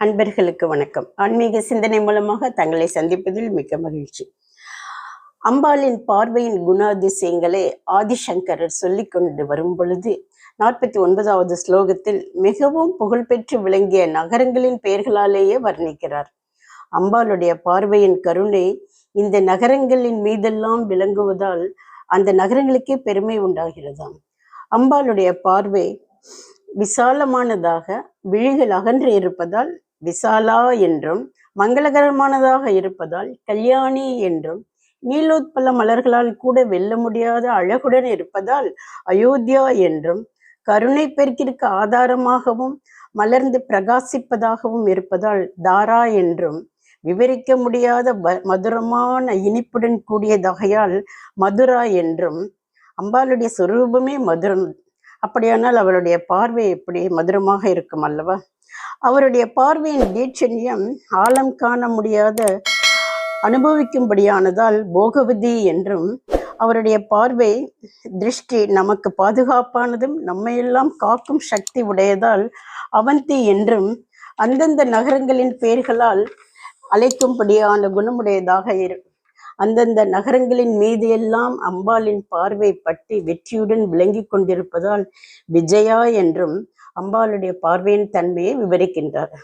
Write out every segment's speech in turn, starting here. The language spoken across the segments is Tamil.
அன்பர்களுக்கு வணக்கம். ஆன்மீக சிந்தனை மூலமாக தங்களை சந்திப்பதில் மிக்க மகிழ்ச்சி. அம்பாளின் பார்வையின் குணாதிசயங்களை ஆதிசங்கரர் சொல்லிக் கொண்டு வரும் பொழுது நாற்பத்தி ஒன்பதாவது ஸ்லோகத்தில் மிகவும் புகழ்பெற்று விளங்கிய நகரங்களின் பெயர்களாலேயே வர்ணிக்கிறார். அம்பாளுடைய பார்வையின் கருணை இந்த நகரங்களின் மீதெல்லாம் விளங்குவதால் அந்த நகரங்களுக்கே பெருமை உண்டாகிறதாம். அம்பாளுடைய பார்வை விசாலமானதாக விழிகள் அகன்று இருப்பதால் விசாலா என்றும் மங்களகரமானதாக இருப்பதால் கல்யாணி என்றும் நீலோத்பல மலர்களால் கூட வெல்ல முடியாத அழகுடன் இருப்பதால் அயோத்தியா என்றும் கருணை பெருக்கிற்கு ஆதாரமாகவும் மலர்ந்து பிரகாசிப்பதாகவும் இருப்பதால் தாரா என்றும் விவரிக்க முடியாத மதுரமான இனிப்புடன் கூடியதாகையால் மதுரா என்றும் அம்பாளுடைய சொரூபமே மதுரம். அப்படியானால் அவளுடைய பார்வை எப்படி மதுரமாக இருக்கும் அல்லவா? அவருடைய பார்வையின் தீட்சண்யம் ஆழம் காண முடியாத அனுபவிக்கும்படியானதால் போகவதி என்றும் அவருடைய பார்வை திருஷ்டி நமக்கு பாதுகாப்பானதும் நம்மையெல்லாம் காக்கும் சக்தி உடையதால் அவந்தி என்றும் அந்தந்த நகரங்களின் பெயர்களால் அழைக்கும்படியான குணமுடையதாக இரு. அந்தந்த நகரங்களின் மீது எல்லாம் அம்பாளின் பார்வை பற்றி வெற்றியுடன் விளங்கி கொண்டிருப்பதால் விஜயா என்றும் அம்பாளுடைய பார்வையின் தன்மையை விவரிக்கின்றார்.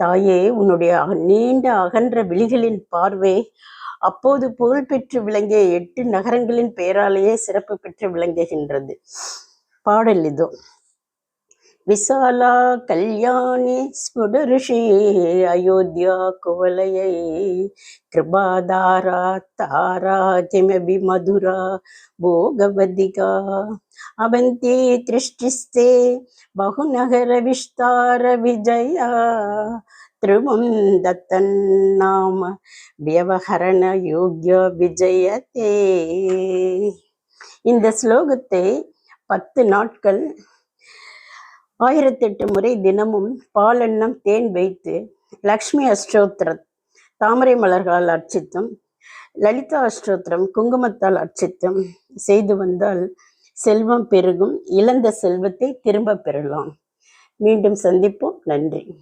தாயே உன்னுடைய நீண்ட அகன்ற விழிகளின் பார்வை அப்போது புகழ்பெற்று விளங்கிய எட்டு நகரங்களின் பெயராலேயே சிறப்பு பெற்று விளங்குகின்றது. பாடல் இதோ. ವಿಶಾಲಾ ಕಲ್ಯಾಣಿ ಸ್ಫುಟಋಷಿ ಅಯೋಧ್ಯ ಕುವಲಯೈ ಕೃಪಾಧಾರ ತಾರಾ ಕಿಮಿ ಮಧುರ ಭೋಗವದಿಗ ಅವಂತಿ ದೃಷ್ಟಿಸ್ತೆ ಬಹುನಗರ ವಿಸ್ತಾರ ವಿಜಯ திருவம் தத்தன் நாம வியவகரண யோக்ய விஜயத்தே இந்த ஸ்லோகத்தை பத்து நாட்கள் ஆயிரத்தெட்டு முறை தினமும் பாலெண்ணம் தேன் வைத்து லக்ஷ்மி அஷ்டோத்திர தாமரை மலர்களால் அர்ச்சித்தும் லலிதா அஷ்டோத்திரம் குங்குமத்தால் அர்ச்சித்தும் செய்து வந்தால் செல்வம் பெருகும். இழந்த செல்வத்தை திரும்ப பெறலாம். மீண்டும் சந்திப்போம். நன்றி.